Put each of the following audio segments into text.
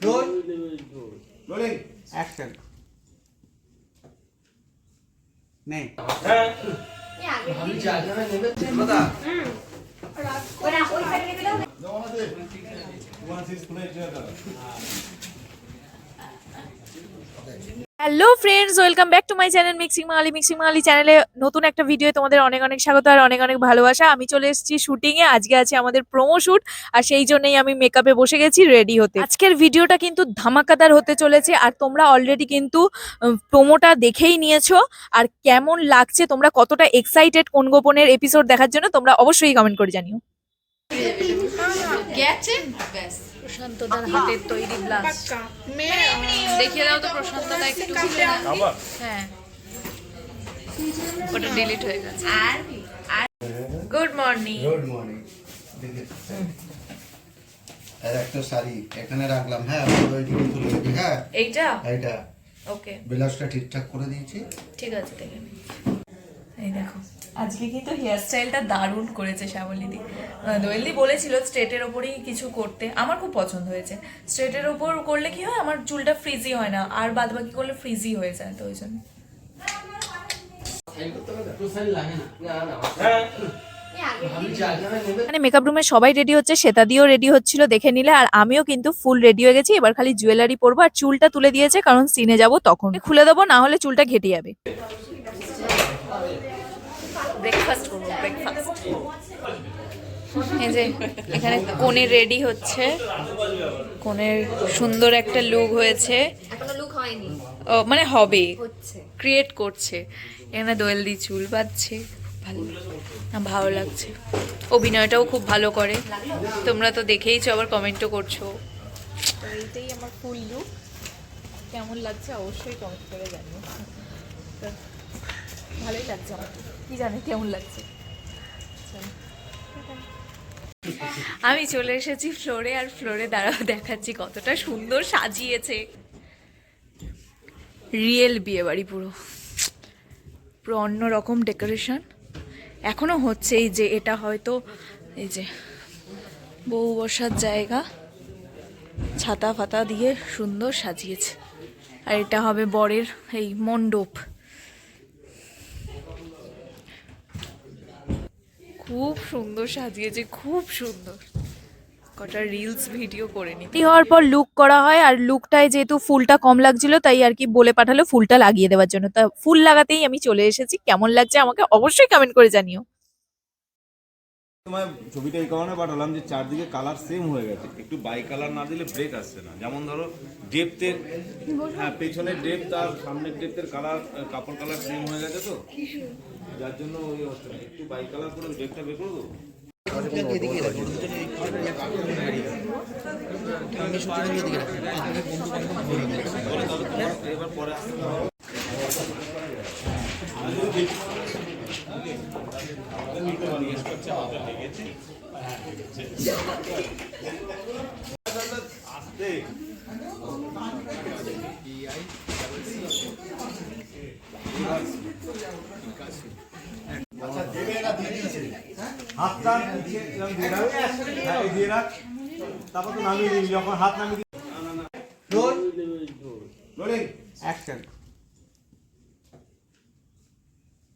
Roll. Rolling. Action. नहीं हम जाने में नहीं बता। और आप कोई करने के लिए दो ना दे वन सिक्स प्लेट जो है hello friends welcome back to my channel mixing money mixing মালি চ্যানেলে নতুন একটা ভিডিও তোমাদের অনেক অনেক স্বাগত আর অনেক অনেক ভালোবাসা। আমি চলে এসেছি শুটিং এ আজকে আছে আমাদের প্রোমো শ্যুট আর সেই জন্যই আমি মেকআপে বসে গেছি রেডি হতে। আজকের ভিডিওটা কিন্তু ধামাকাদার হতে চলেছে। আর তোমরা অলরেডি কিন্তু প্রোমোটা দেখেই নিয়েছো। আর কেমন লাগছে, তোমরা কতটা এক্সাইটেড কোন গোপনের এপিসোড দেখার জন্য, তোমরা অবশ্যই কমেন্ট করে জানিও। গেছে? প্রশান্তদার হাতের তৈরি ব্লাউজ দেখিয়ে দাও তো প্রশান্ত দা একটু হ্যাঁ। ওটা ডিলিট হয়ে গেছে। গুড মর্নিং গুড মর্নিং আর একটা শাড়ি এখানে রাখলাম হ্যাঁ ওইদিকে তুলে দিবি হ্যাঁ। এইটা? এইটা। ওকে ব্লাউজটা ঠিকঠাক করে দিয়েছি। ঠিক আছে দেখে। এই দেখো, আজকে কিন্তু হেয়ার স্টাইলটা দারুণ করেছে শ্যামলিদি দোয়েলদি বলেছিল স্ট্রেটের ওপরেই কিছু করতে, আমার খুব পছন্দ হয়েছে। স্ট্রেটের ওপর করলে কি হয়, আমার চুলটা ফ্রিজি হয় না, আর বাদ বাকি করলে ফ্রিজি হয়ে যায়, তো ওই জন্য। মানে মেকআপ রুমে সবাই রেডি হচ্ছে শ্বেতাদিও রেডি হচ্ছিল, দেখে নিলে, আর আমিও কিন্তু ফুল রেডি হয়ে গেছি, এবার খালি জুয়েলারি পরবো, আর চুলটা তুলে দিয়েছে, কারণ সিনে যাব তখন। খুলে দেবো, না হলে চুলটা ঘেটে যাবে। ব্রেকফাস্ট করব ব্রেকফাস্ট এই যে এখানে কোণে রেডি হচ্ছে। কোণের সুন্দর একটা লুক হয়েছে। ও, মানে হবে। ক্রিয়েট করছে। এখানে দোয়েল দি চুল বাঁধছে। ভালো। না, ভালো লাগছে। অভিনয়টাও খুব ভালো করে। তোমরা তো দেখেইছো আবার কমেন্টও করছ। এইটাই আমার ফুল লুক কেমন লাগছে অবশ্যই কমেন্ট করে জানিও। তো ভালোই লাগছে আমার। কি জানি কেমন লাগছে। আমি চলে এসেছি ফ্লোরে আর ফ্লোরে দাঁড়াও দেখাচ্ছি কতটা সুন্দর সাজিয়েছে। রিয়েল বিয়ে বাড়ি পুরো পুরো অন্যরকম ডেকোরেশন। এখনও হচ্ছে এই যে এটা হয়তো এই যে বউ বসার জায়গা। ছাতা ফাতা দিয়ে সুন্দর সাজিয়েছে। আর এটা হবে বরের এই মণ্ডপ। খুব সুন্দর সাজিয়েছে খুব সুন্দর। কটা রিলস ভিডিও করে নি হওয়ার পর লুক করা হয় আর লুকটায় যেহেতু ফুলটা কম লাগছিল তাই আর কি বলে পাঠালো ফুলটা লাগিয়ে দেওয়ার জন্য। তা ফুল লাগাতেই আমি চলে এসেছি কেমন লাগছে আমাকে অবশ্যই কমেন্ট করে জানিও। তোমার ছবিটা এই কারণে পাঠালাম যে চারদিকে কালার সেম হয়ে গেছে। একটু বাই কালার না দিলে ব্রেক আসছে না। যেমন ধরো ডেপথের হ্যাঁ পেছনের ডেপথ আর সামনের ডেপথের কালার কাপড় কালার সেম হয়ে গেছে তো? যার জন্য ওই হচ্ছে একটু বাই কালার করে ডেপটা বের করে দেবো। আসতে। হাতটা নিচে এরকম দিয়ে রাখ হ্যাঁ, এই দিয়ে রাখ। তারপর তো নামিয়ে দিবি যখন হাত নামিয়ে দিবি। রোল রোলিং অ্যাকশন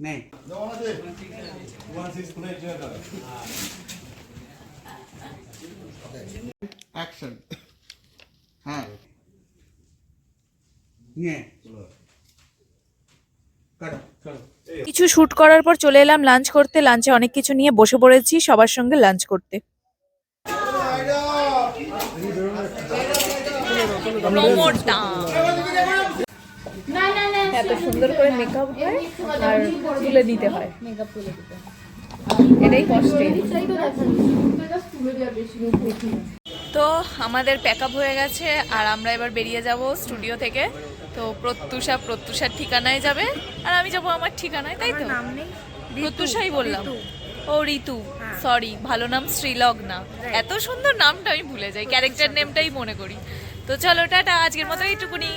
নেই অ্যাকশন হ্যাঁ। নিয়ে কাটো। চলো। কিছু শুট করার পর চলে এলাম লাঞ্চ করতে। লাঞ্চে অনেক কিছু নিয়ে বসে পড়েছি সবার সঙ্গে লাঞ্চ করতে। এত সুন্দর করে মেকআপ হয় আর তুলে দিতে হয়। মেকআপ তুলে দিতে এটাই কষ্টের তো আমাদের প্যাক আপ হয়ে গেছে আর আমরা এবার বেরিয়ে যাব স্টুডিও থেকে। তো প্রত্যুষা প্রত্যুষার ঠিকানায় যাবে। আর আমি যাব আমার ঠিকানায় তাই তো? প্রত্যুষাই বললাম। ও ঋতু। সরি ভালো নাম শ্রীলগ্না। এত সুন্দর নামটা আমি ভুলে যাই ক্যারেক্টার নেমটাই মনে করি। তো চলো টাটা আজকের মতো এইটুকুনি।